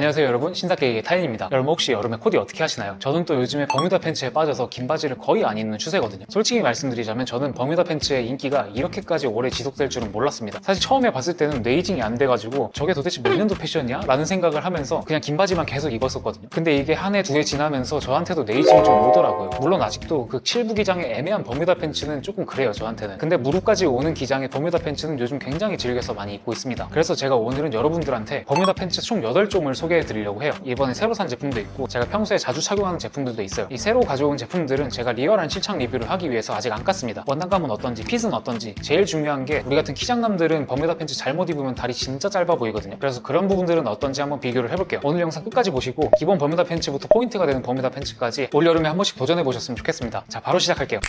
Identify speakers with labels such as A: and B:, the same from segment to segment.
A: 안녕하세요 여러분. 신사계획의 타인입니다. 여러분 혹시 여름에 코디 어떻게 하시나요? 저는 또 요즘에 버뮤다 팬츠에 빠져서 긴 바지를 거의 안 입는 추세거든요. 솔직히 말씀드리자면 저는 버뮤다 팬츠의 인기가 이렇게까지 오래 지속될 줄은 몰랐습니다. 사실 처음에 봤을 때는 네이징이 안 돼가지고 저게 도대체 몇 년도 패션이야? 라는 생각을 하면서 그냥 긴 바지만 계속 입었었거든요. 근데 이게 한 해 두 해 지나면서 저한테도 네이징이 좀 오더라고요. 물론 아직도 그 칠부 기장의 애매한 버뮤다 팬츠는 조금 그래요 저한테는. 근데 무릎까지 오는 기장의 버뮤다 팬츠는 요즘 굉장히 즐겨서 많이 입고 있습니다. 그래서 제가 오늘은 여러분들한테 버뮤다 팬츠 총 8종을 소개 해 드리려고 해요. 이번에 새로 산 제품도 있고 제가 평소에 자주 착용하는 제품들도 있어요. 이 새로 가져온 제품들은 제가 리얼한 실착 리뷰를 하기 위해서 아직 안 깠습니다. 원단감은 어떤지 핏은 어떤지 제일 중요한 게 우리 같은 키장남들은 버뮤다 팬츠 잘못 입으면 다리 진짜 짧아 보이거든요. 그래서 그런 부분들은 어떤지 한번 비교를 해볼게요. 오늘 영상 끝까지 보시고 기본 버뮤다 팬츠부터 포인트가 되는 버뮤다 팬츠까지 올여름에 한 번씩 도전해 보셨으면 좋겠습니다. 자 바로 시작할게요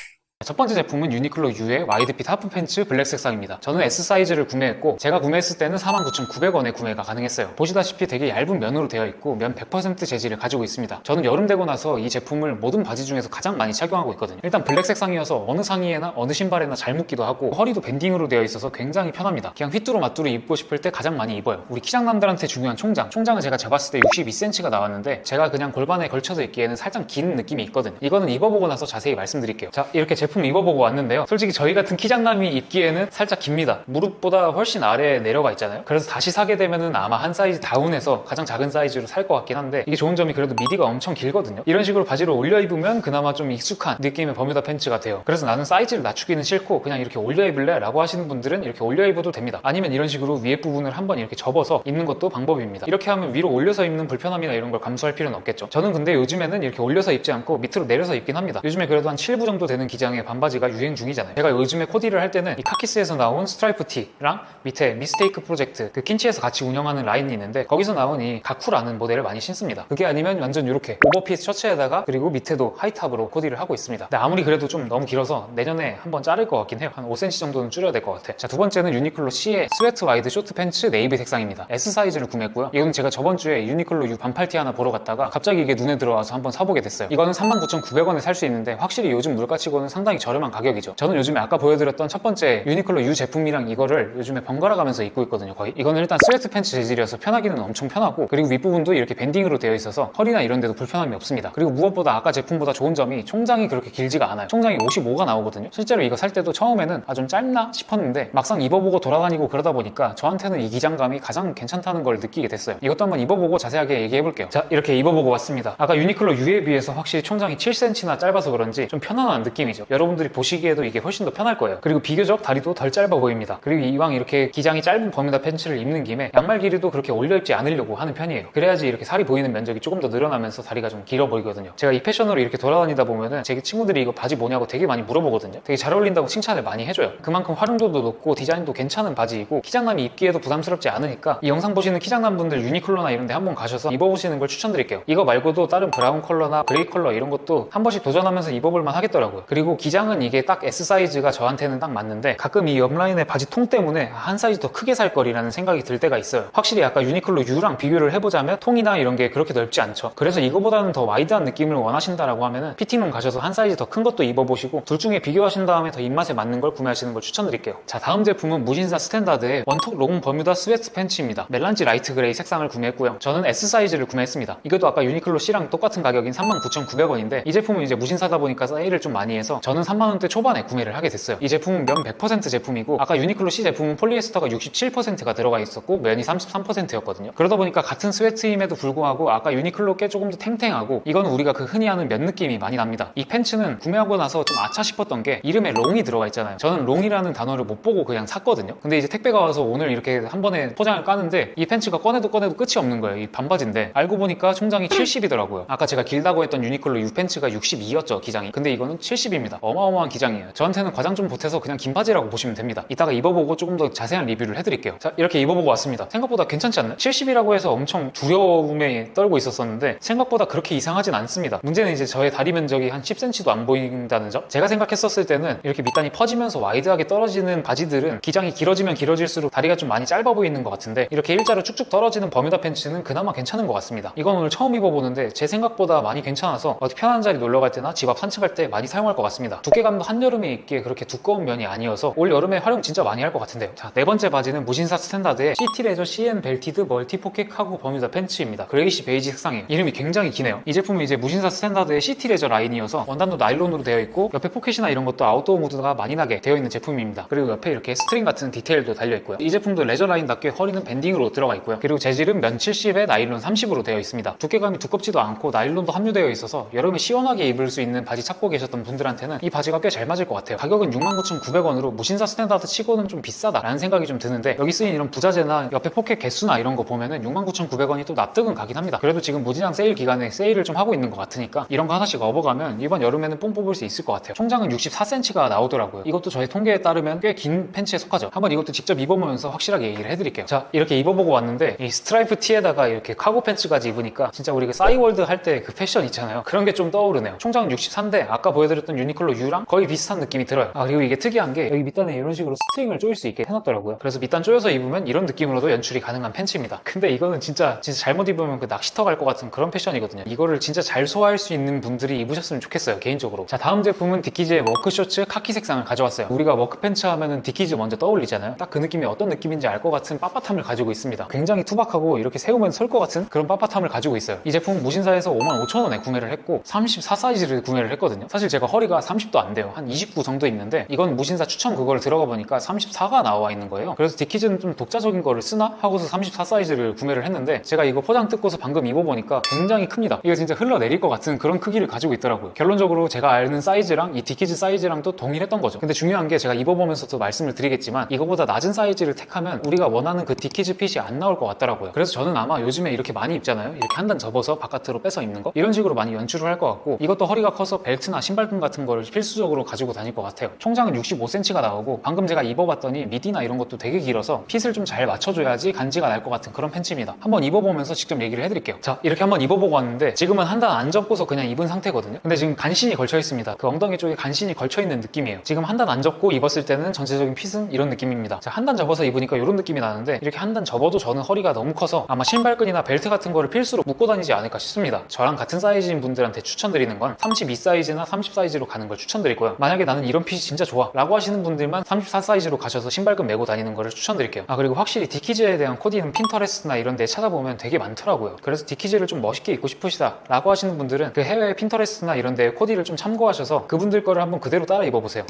A: 첫 번째 제품은 유니클로 U의 와이드핏 하프 팬츠 블랙 색상입니다. 저는 S 사이즈를 구매했고 제가 구매했을 때는 49,900원에 구매가 가능했어요. 보시다시피 되게 얇은 면으로 되어 있고 면 100% 재질을 가지고 있습니다. 저는 여름 되고 나서 이 제품을 모든 바지 중에서 가장 많이 착용하고 있거든요. 일단 블랙 색상이어서 어느 상의에나 어느 신발에나 잘 묶기도 하고 허리도 밴딩으로 되어 있어서 굉장히 편합니다. 그냥 휘뚜루 마뚜루 입고 싶을 때 가장 많이 입어요. 우리 키장남들한테 중요한 총장. 총장은 제가 재봤을 때 62cm가 나왔는데 제가 그냥 골반에 걸쳐서 입기에는 살짝 긴 느낌이 있거든요. 이거는 입어보고 나서 자세히 말씀드릴게요. 자 이렇게 제품 입어보고 왔는데요. 솔직히 저희 같은 키장남이 입기에는 살짝 깁니다. 무릎보다 훨씬 아래에 내려가 있잖아요. 그래서 다시 사게 되면은 아마 한 사이즈 다운해서 가장 작은 사이즈로 살 것 같긴 한데 이게 좋은 점이 그래도 미디가 엄청 길거든요. 이런 식으로 바지를 올려 입으면 그나마 좀 익숙한 느낌의 버뮤다 팬츠가 돼요. 그래서 나는 사이즈를 낮추기는 싫고 그냥 이렇게 올려 입을래? 라고 하시는 분들은 이렇게 올려 입어도 됩니다. 아니면 이런 식으로 위에 부분을 한번 이렇게 접어서 입는 것도 방법입니다. 이렇게 하면 위로 올려서 입는 불편함이나 이런 걸 감수할 필요는 없겠죠. 저는 근데 요즘에는 이렇게 올려서 입지 않고 밑으로 내려서 입긴 합니다. 요즘에 그래도 한 7부 정도 되는 기장 의 반바지가 유행 중이잖아요. 제가 요즘에 코디를 할 때는 이 카키스에서 나온 스트라이프 티랑 밑에 미스테이크 프로젝트 그 킨치에서 같이 운영하는 라인이 있는데 거기서 나온 이 가쿠라는 모델을 많이 신습니다. 그게 아니면 완전 이렇게 오버핏 셔츠에다가 그리고 밑에도 하이탑으로 코디를 하고 있습니다. 근데 아무리 그래도 좀 너무 길어서 내년에 한번 자를 것 같긴 해요. 한 5cm 정도는 줄여야 될 것 같아. 자, 두 번째는 유니클로 C의 스웨트 와이드 쇼트 팬츠 네이비 색상입니다. S 사이즈를 구매했고요. 이거는 제가 저번 주에 유니클로 U 반팔티 하나 보러 갔다가 갑자기 이게 눈에 들어와서 한번 사보게 됐어요. 이거는 39,900원에 살 수 있는데 확실히 요즘 물가치고는 상당히 저렴한 가격이죠. 저는 요즘에 아까 보여드렸던 첫 번째 유니클로 U 제품이랑 이거를 요즘에 번갈아 가면서 입고 있거든요. 거의. 이거는 일단 스웨트 팬츠 재질이어서 편하기는 엄청 편하고 그리고 윗부분도 이렇게 밴딩으로 되어 있어서 허리나 이런 데도 불편함이 없습니다. 그리고 무엇보다 아까 제품보다 좋은 점이 총장이 그렇게 길지가 않아요. 총장이 55가 나오거든요. 실제로 이거 살 때도 처음에는 아 좀 짧나 싶었는데 막상 입어보고 돌아다니고 그러다 보니까 저한테는 이 기장감이 가장 괜찮다는 걸 느끼게 됐어요. 이것도 한번 입어보고 자세하게 얘기해 볼게요. 자 이렇게 입어보고 왔습니다. 아까 유니클로 U에 비해서 확실히 총장이 7cm나 짧아서 그런지 좀 편안한 느낌이죠. 여러분들이 보시기에도 이게 훨씬 더 편할 거예요. 그리고 비교적 다리도 덜 짧아 보입니다. 그리고 이왕 이렇게 기장이 짧은 버뮤다 팬츠를 입는 김에 양말 길이도 그렇게 올려 입지 않으려고 하는 편이에요. 그래야지 이렇게 살이 보이는 면적이 조금 더 늘어나면서 다리가 좀 길어 보이거든요. 제가 이 패션으로 이렇게 돌아다니다 보면은 제 친구들이 이거 바지 뭐냐고 되게 많이 물어보거든요. 되게 잘 어울린다고 칭찬을 많이 해줘요. 그만큼 활용도도 높고 디자인도 괜찮은 바지이고 키장남이 입기에도 부담스럽지 않으니까 이 영상 보시는 키장남 분들 유니클로나 이런 데 한번 가셔서 입어보시는 걸 추천드릴게요. 이거 말고도 다른 브라운 컬러나 그레이 컬러 이런 것도 한 번씩 도전하면서 입어볼만 하겠더라고요. 그리고 기장은 이게 딱 S 사이즈가 저한테는 딱 맞는데 가끔 이 옆라인의 바지 통 때문에 한 사이즈 더 크게 살 거리라는 생각이 들 때가 있어요. 확실히 아까 유니클로 U랑 비교를 해보자면 통이나 이런 게 그렇게 넓지 않죠. 그래서 이거보다는 더 와이드한 느낌을 원하신다라고 하면은 피팅룸 가셔서 한 사이즈 더 큰 것도 입어보시고 둘 중에 비교하신 다음에 더 입맛에 맞는 걸 구매하시는 걸 추천드릴게요. 자 다음 제품은 무신사 스탠다드의 원톡 롱 버뮤다 스웨트 팬츠입니다. 멜란지 라이트 그레이 색상을 구매했고요. 저는 S 사이즈를 구매했습니다. 이것도 아까 유니클로 C랑 똑같은 가격인 39,900원인데 이 제품은 이제 무신사다 보니까 세일을 좀 많이 해서 저는 3만원대 초반에 구매를 하게 됐어요. 이 제품은 면 100% 제품이고 아까 유니클로 C 제품은 폴리에스터가 67%가 들어가 있었고 면이 33%였거든요. 그러다 보니까 같은 스웨트임에도 불구하고 아까 유니클로 꽤 조금 더 탱탱하고 이건 우리가 그 흔히 하는 면 느낌이 많이 납니다. 이 팬츠는 구매하고 나서 좀 아차 싶었던 게 이름에 롱이 들어가 있잖아요. 저는 롱이라는 단어를 못 보고 그냥 샀거든요. 근데 이제 택배가 와서 오늘 이렇게 한 번에 포장을 까는데 이 팬츠가 꺼내도 꺼내도 끝이 없는 거예요. 이 반바지인데 알고 보니까 총장이 70이더라고요. 아까 제가 길다고 했던 유니클로 U 팬츠가 62였죠 기장이. 근데 이거는 70입니다. 어마어마한 기장이에요. 저한테는 과장 좀 보태서 그냥 긴 바지라고 보시면 됩니다. 이따가 입어보고 조금 더 자세한 리뷰를 해드릴게요. 자 이렇게 입어보고 왔습니다. 생각보다 괜찮지 않나요? 70이라고 해서 엄청 두려움에 떨고 있었었는데 생각보다 그렇게 이상하진 않습니다. 문제는 이제 저의 다리 면적이 한 10cm도 안 보인다는 점. 제가 생각했었을 때는 이렇게 밑단이 퍼지면서 와이드하게 떨어지는 바지들은 기장이 길어지면 길어질수록 다리가 좀 많이 짧아 보이는 것 같은데 이렇게 일자로 쭉쭉 떨어지는 버뮤다 팬츠는 그나마 괜찮은 것 같습니다. 이건 오늘 처음 입어보는데 제 생각보다 많이 괜찮아서 어디 편한 자리 놀러 갈 때나 집 앞 산책할 때 많이 사용할 것 같습니다. 있습니다. 두께감도 한여름에 입기에 그렇게 두꺼운 면이 아니어서 올 여름에 활용 진짜 많이 할 것 같은데요. 자, 네 번째 바지는 무신사 스탠다드의 시티 레저 CN 벨티드 멀티 포켓 카고 버뮤다 팬츠입니다. 그레이시 베이지 색상이에요. 이름이 굉장히 기네요. 이 제품은 이제 무신사 스탠다드의 시티 레저 라인이어서 원단도 나일론으로 되어 있고 옆에 포켓이나 이런 것도 아웃도어 무드가 많이 나게 되어 있는 제품입니다. 그리고 옆에 이렇게 스트링 같은 디테일도 달려 있고요. 이 제품도 레저 라인답게 허리는 밴딩으로 들어가 있고요. 그리고 재질은 면 70에 나일론 30으로 되어 있습니다. 두께감이 두껍지도 않고 나일론도 함유되어 있어서 여름에 시원하게 입을 수 있는 바지 찾고 계셨던 분들한테는 이 바지가 꽤 잘 맞을 것 같아요. 가격은 69,900원으로 무신사 스탠다드 치고는 좀 비싸다라는 생각이 좀 드는데 여기 쓰인 이런 부자재나 옆에 포켓 개수나 이런 거 보면은 69,900원이 또 납득은 가긴 합니다. 그래도 지금 무진장 세일 기간에 세일을 좀 하고 있는 것 같으니까 이런 거 하나씩 업어가면 이번 여름에는 뽕 뽑을 수 있을 것 같아요. 총장은 64cm가 나오더라고요. 이것도 저희 통계에 따르면 꽤 긴 팬츠에 속하죠. 한번 이것도 직접 입어보면서 확실하게 얘기를 해드릴게요. 자 이렇게 입어보고 왔는데 이 스트라이프 티에다가 이렇게 카고 팬츠까지 입으니까 진짜 우리가 싸이월드 할 때 그 패션 있잖아요. 그런 게 좀 떠오르네요. 총장은 63대 아까 보여드렸던 유니클 로 U랑 거의 비슷한 느낌이 들어요. 아 그리고 이게 특이한 게 여기 밑단에 이런 식으로 스트링을 조일 수 있게 해놨더라고요. 그래서 밑단 조여서 입으면 이런 느낌으로도 연출이 가능한 팬츠입니다. 근데 이거는 진짜 진짜 잘못 입으면 그 낚시터 갈 것 같은 그런 패션이거든요. 이거를 진짜 잘 소화할 수 있는 분들이 입으셨으면 좋겠어요. 개인적으로. 자 다음 제품은 디키즈의 워크 쇼츠 카키 색상을 가져왔어요. 우리가 워크 팬츠 하면은 디키즈 먼저 떠올리잖아요. 딱 그 느낌이 어떤 느낌인지 알 것 같은 빳빳함을 가지고 있습니다. 굉장히 투박하고 이렇게 세우면 설 것 같은 그런 빳빳함을 가지고 있어요. 이 제품은 무신사에서 55,000원에 구매를 했고 34 사이즈를 구매를 했거든요. 사실 제가 허리가 30도 안 돼요. 한 29 정도 있는데 이건 무신사 추천 그거를 들어가 보니까 34가 나와 있는 거예요. 그래서 디키즈는 좀 독자적인 거를 쓰나 하고서 34 사이즈를 구매를 했는데 제가 이거 포장 뜯고서 방금 입어보니까 굉장히 큽니다. 이거 진짜 흘러내릴 것 같은 그런 크기를 가지고 있더라고요. 결론적으로 제가 아는 사이즈랑 이 디키즈 사이즈랑 또 동일했던 거죠. 근데 중요한 게 제가 입어보면서도 말씀을 드리겠지만 이거보다 낮은 사이즈를 택하면 우리가 원하는 그 디키즈 핏이 안 나올 것 같더라고요. 그래서 저는 아마 요즘에 이렇게 많이 입잖아요. 이렇게 한 단 접어서 바깥으로 빼서 입는 거 이런 식으로 많이 연출을 할 것 같고 이것도 허리가 커서 벨트나 신발끈 같은 거를 필수적으로 가지고 다닐 것 같아요. 총장은 65cm가 나오고 방금 제가 입어봤더니 미디나 이런 것도 되게 길어서 핏을 좀 잘 맞춰줘야지 간지가 날 것 같은 그런 팬츠입니다. 한번 입어보면서 직접 얘기를 해드릴게요. 자 이렇게 한번 입어보고 왔는데 지금은 한 단 안 접고서 그냥 입은 상태거든요. 근데 지금 간신히 걸쳐 있습니다. 그 엉덩이 쪽에 간신히 걸쳐 있는 느낌이에요. 지금 한 단 안 접고 입었을 때는 전체적인 핏은 이런 느낌입니다. 자 한 단 접어서 입으니까 이런 느낌이 나는데 이렇게 한 단 접어도 저는 허리가 너무 커서 아마 신발끈이나 벨트 같은 거를 필수로 묶고 다니지 않을까 싶습니다. 저랑 같은 사이즈인 분들한테 추천드리는 건 32 사이즈나 30 사이즈로 가는 걸 추천드리고요. 만약에 나는 이런 핏이 진짜 좋아 라고 하시는 분들만 34 사이즈로 가셔서 신발끈 메고 다니는 거를 추천드릴게요. 아 그리고 확실히 디키즈에 대한 코디는 핀터레스트나 이런 데 찾아보면 되게 많더라고요. 그래서 디키즈를 좀 멋있게 입고 싶으시다 라고 하시는 분들은 그 해외 핀터레스트나 이런 데 코디를 좀 참고하셔서 그분들 거를 한번 그대로 따라 입어보세요.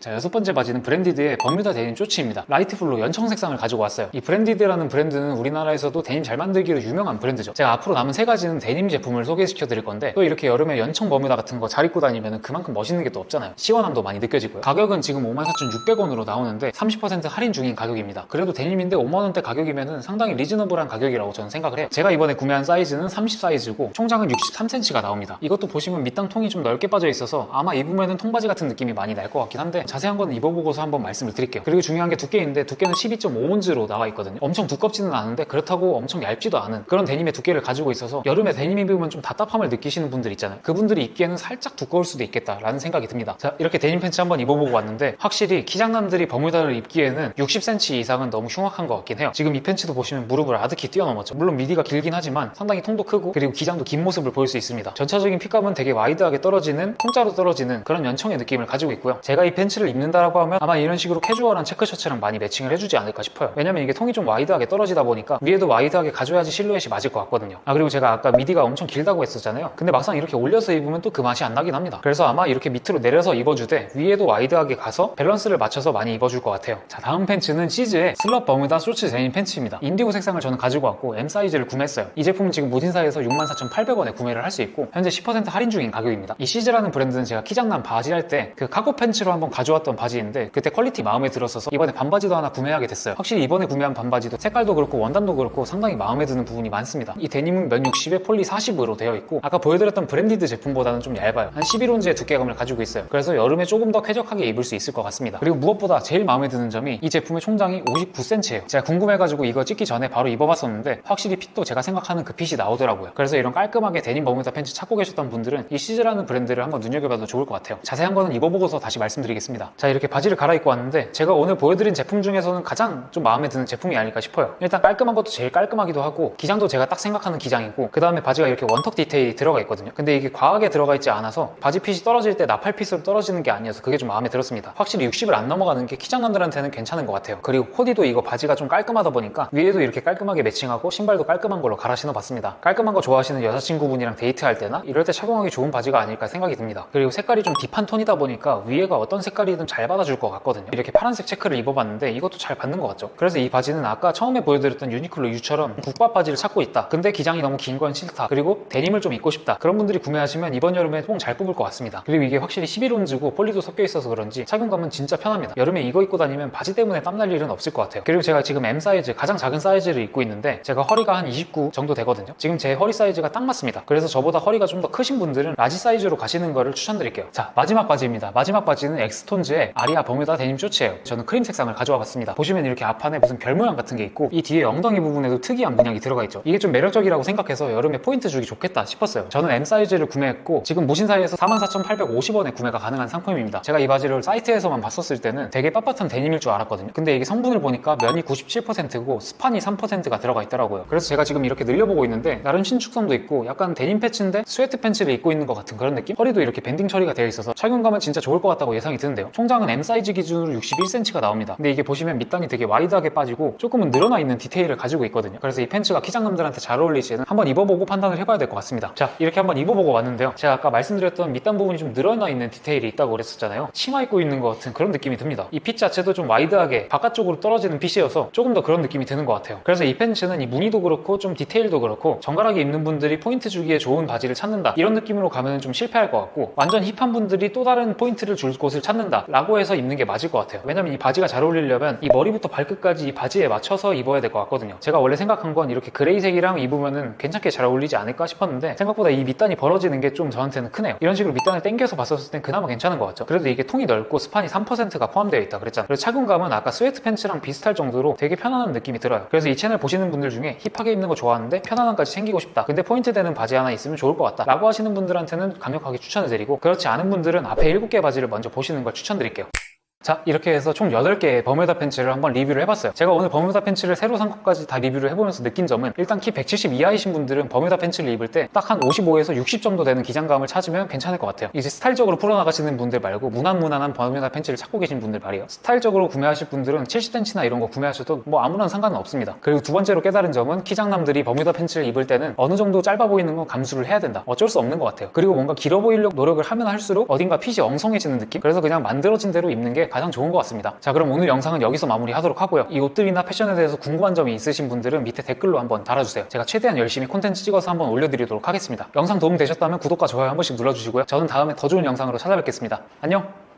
A: 자, 여섯 번째 바지는 브랜디드의 버뮤다 데님 쪼치입니다. 라이트 블루 연청 색상을 가지고 왔어요. 이 브랜디드라는 브랜드는 우리나라에서도 데님 잘 만들기로 유명한 브랜드죠. 제가 앞으로 남은 세 가지는 데님 제품을 소개시켜 드릴 건데 또 이렇게 여름에 연청 버뮤다 같은 거 잘 입고 다니면 그만큼 멋있는 게 또 없잖아요. 시원함도 많이 느껴지고요. 가격은 지금 54,600원으로 나오는데 30% 할인 중인 가격입니다. 그래도 데님인데 5만원대 가격이면 상당히 리즈너블한 가격이라고 저는 생각을 해요. 제가 이번에 구매한 사이즈는 30 사이즈고 총장은 63cm가 나옵니다. 이것도 보시면 밑단 통이 좀 넓게 빠져 있어서 아마 입으면 통바지 같은 느낌이 많이 날 것 같긴 한데 자세한 건 입어보고서 한번 말씀을 드릴게요. 그리고 중요한 게 두께인데 두께는 12.5온즈로 나와 있거든요. 엄청 두껍지는 않은데 그렇다고 엄청 얇지도 않은 그런 데님의 두께를 가지고 있어서 여름에 데님 입으면 좀 답답함을 느끼시는 분들 있잖아요. 그분들이 입기에는 살짝 두꺼울 수도 있겠다라는 생각이 듭니다. 자, 이렇게 데님 팬츠 한번 입어보고 왔는데 확실히 키장남들이 버뮤다를 입기에는 60cm 이상은 너무 흉악한 것 같긴 해요. 지금 이 팬츠도 보시면 무릎을 아득히 뛰어넘었죠. 물론 미디가 길긴 하지만 상당히 통도 크고 그리고 기장도 긴 모습을 보일 수 있습니다. 전체적인 핏감은 되게 와이드하게 떨어지는 통짜로 떨어지는 그런 연청의 느낌을 가지고 있고요. 제가 이 팬츠 를 입는다라고 하면 아마 이런 식으로 캐주얼한 체크 셔츠랑 많이 매칭을 해주지 않을까 싶어요. 왜냐면 이게 통이 좀 와이드하게 떨어지다 보니까 위에도 와이드하게 가져야지 실루엣이 맞을 것 같거든요. 아 그리고 제가 아까 미디가 엄청 길다고 했었잖아요. 근데 막상 이렇게 올려서 입으면 또 그 맛이 안 나긴 합니다. 그래서 아마 이렇게 밑으로 내려서 입어주되 위에도 와이드하게 가서 밸런스를 맞춰서 많이 입어줄 것 같아요. 자 다음 팬츠는 시즈의 슬럽 버뮤다 쇼츠 데님 팬츠입니다. 인디고 색상을 저는 가지고 왔고 M 사이즈를 구매했어요. 이 제품은 지금 무딘사에서 64,800원에 구매를 할 수 있고 현재 10% 할인 중인 가격입니다. 이 시즈라는 브랜드는 제가 키장난 바지 할 때 그 카고 팬츠로 한번 가져 왔던 바지인데 그때 퀄리티 마음에 들었어서 이번에 반바지도 하나 구매하게 됐어요. 확실히 이번에 구매한 반바지도 색깔도 그렇고 원단도 그렇고 상당히 마음에 드는 부분이 많습니다. 이 데님은 면 60에 폴리 40으로 되어 있고 아까 보여드렸던 브랜디드 제품보다는 좀 얇아요. 한 11온즈의 두께감을 가지고 있어요. 그래서 여름에 조금 더 쾌적하게 입을 수 있을 것 같습니다. 그리고 무엇보다 제일 마음에 드는 점이 이 제품의 총장이 59cm예요. 제가 궁금해가지고 이거 찍기 전에 바로 입어봤었는데 확실히 핏도 제가 생각하는 그 핏이 나오더라고요. 그래서 이런 깔끔하게 데님 버뮤다 팬츠 찾고 계셨던 분들은 이 시즈라는 브랜드를 한번 눈여겨봐도 좋을 것 같아요. 자세한 거는 입어보고서 다시 말씀드리겠습니다. 있습니다. 자 이렇게 바지를 갈아입고 왔는데 제가 오늘 보여드린 제품 중에서는 가장 좀 마음에 드는 제품이 아닐까 싶어요. 일단 깔끔한 것도 제일 깔끔하기도 하고 기장도 제가 딱 생각하는 기장이고 그 다음에 바지가 이렇게 원턱 디테일이 들어가 있거든요. 근데 이게 과하게 들어가 있지 않아서 바지 핏이 떨어질 때 나팔 핏으로 떨어지는 게 아니어서 그게 좀 마음에 들었습니다. 확실히 60을 안 넘어가는 게 키장남들한테는 괜찮은 것 같아요. 그리고 코디도 이거 바지가 좀 깔끔하다 보니까 위에도 이렇게 깔끔하게 매칭하고 신발도 깔끔한 걸로 갈아 신어봤습니다. 깔끔한 거 좋아하시는 여자친구분이랑 데이트할 때나 이럴 때 착용하기 좋은 바지가 아닐까 생각이 듭니다. 그리고 색깔이 좀 딥한 톤이다 보니까 위에가 어떤 색깔이 든잘 받아줄 것 같거든요. 이렇게 파란색 체크를 입어봤는데 이것도 잘 받는 것 같죠. 그래서 이 바지는 아까 처음에 보여드렸던 유니클로 U처럼 국밥 바지를 찾고 있다. 근데 기장이 너무 긴 건 싫다. 그리고 데님을 좀 입고 싶다. 그런 분들이 구매하시면 이번 여름에 뽕 잘 뽑을 것 같습니다. 그리고 이게 확실히 11온즈고 폴리도 섞여 있어서 그런지 착용감은 진짜 편합니다. 여름에 이거 입고 다니면 바지 때문에 땀 날 일은 없을 것 같아요. 그리고 제가 지금 M 사이즈 가장 작은 사이즈를 입고 있는데 제가 허리가 한 29 정도 되거든요. 지금 제 허리 사이즈가 딱 맞습니다. 그래서 저보다 허리가 좀 더 크신 분들은 라지 사이즈로 가시는 거를 추천드릴게요. 자 마지막 바지입니다. 마지막 바지는 엑스톤 즈의 아리아 버뮤다 데님 쇼츠예요. 저는 크림 색상을 가져와 봤습니다. 보시면 이렇게 앞판에 무슨 별 모양 같은 게 있고 이 뒤에 엉덩이 부분에도 특이한 문양이 들어가 있죠. 이게 좀 매력적이라고 생각해서 여름에 포인트 주기 좋겠다 싶었어요. 저는 M 사이즈를 구매했고 지금 무신사에서 44,850원에 구매가 가능한 상품입니다. 제가 이 바지를 사이트에서만 봤었을 때는 되게 빳빳한 데님일 줄 알았거든요. 근데 이게 성분을 보니까 면이 97%고 스판이 3%가 들어가 있더라고요. 그래서 제가 지금 이렇게 늘려보고 있는데 나름 신축성도 있고 약간 데님 패치인데 스웨트 팬츠를 입고 있는 것 같은 그런 느낌? 허리도 이렇게 밴딩 처리가 되어 있어서 착용감은 진짜 좋을 것 같다고 예상이 드는데 요. 총장은 M 사이즈 기준으로 61cm가 나옵니다. 근데 이게 보시면 밑단이 되게 와이드하게 빠지고 조금은 늘어나 있는 디테일을 가지고 있거든요. 그래서 이 팬츠가 키장남들한테 잘 어울리지는 한번 입어보고 판단을 해봐야 될 것 같습니다. 자 이렇게 한번 입어보고 왔는데요. 제가 아까 말씀드렸던 밑단 부분이 좀 늘어나 있는 디테일이 있다고 그랬었잖아요. 치마 입고 있는 것 같은 그런 느낌이 듭니다. 이 핏 자체도 좀 와이드하게 바깥쪽으로 떨어지는 핏이어서 조금 더 그런 느낌이 드는 것 같아요. 그래서 이 팬츠는 이 무늬도 그렇고 좀 디테일도 그렇고 정갈하게 입는 분들이 포인트 주기에 좋은 바지를 찾는다 이런 느낌으로 가면 좀 실패할 것 같고 완전 힙한 분들이 또 다른 포인트를 줄 곳을 찾는다 라고 해서 입는 게 맞을 것 같아요. 왜냐면 이 바지가 잘 어울리려면 이 머리부터 발끝까지 이 바지에 맞춰서 입어야 될 것 같거든요. 제가 원래 생각한 건 이렇게 그레이색이랑 입으면은 괜찮게 잘 어울리지 않을까 싶었는데 생각보다 이 밑단이 벌어지는 게 좀 저한테는 크네요. 이런 식으로 밑단을 당겨서 봤었을 땐 그나마 괜찮은 것 같죠. 그래도 이게 통이 넓고 스판이 3%가 포함되어 있다 그랬잖아요. 그래서 착용감은 아까 스웨트 팬츠랑 비슷할 정도로 되게 편안한 느낌이 들어요. 그래서 이 채널 보시는 분들 중에 힙하게 입는 거 좋아하는데 편안함까지 챙기고 싶다. 근데 포인트 되는 바지 하나 있으면 좋을 것 같다. 라고 하시는 분들한테는 강력하게 추천을 드리고 그렇지 않은 분들은 앞에 7개 바지를 먼저 보시는 걸 Alexandrica. 자 이렇게 해서 총 8개의 버뮤다 팬츠를 한번 리뷰를 해봤어요. 제가 오늘 버뮤다 팬츠를 새로 산 것까지 다 리뷰를 해보면서 느낀 점은 일단 키 170 이하이신 분들은 버뮤다 팬츠를 입을 때 딱 한 55에서 60 정도 되는 기장감을 찾으면 괜찮을 것 같아요. 이제 스타일적으로 풀어나가시는 분들 말고 무난무난한 버뮤다 팬츠를 찾고 계신 분들 말이에요. 스타일적으로 구매하실 분들은 70cm나 이런 거 구매하셔도 뭐 아무런 상관은 없습니다. 그리고 두 번째로 깨달은 점은 키장남들이 버뮤다 팬츠를 입을 때는 어느 정도 짧아 보이는 건 감수를 해야 된다. 어쩔 수 없는 것 같아요. 그리고 뭔가 길어 보이려고 노력을 하면 할수록 어딘가 핏이 엉성해지는 느낌? 그래서 그냥 만들어진 대로 입는 게 가장 좋은 것 같습니다. 자 그럼 오늘 영상은 여기서 마무리하도록 하고요. 이 옷들이나 패션에 대해서 궁금한 점이 있으신 분들은 밑에 댓글로 한번 달아주세요. 제가 최대한 열심히 콘텐츠 찍어서 한번 올려드리도록 하겠습니다. 영상 도움 되셨다면 구독과 좋아요 한 번씩 눌러주시고요. 저는 다음에 더 좋은 영상으로 찾아뵙겠습니다. 안녕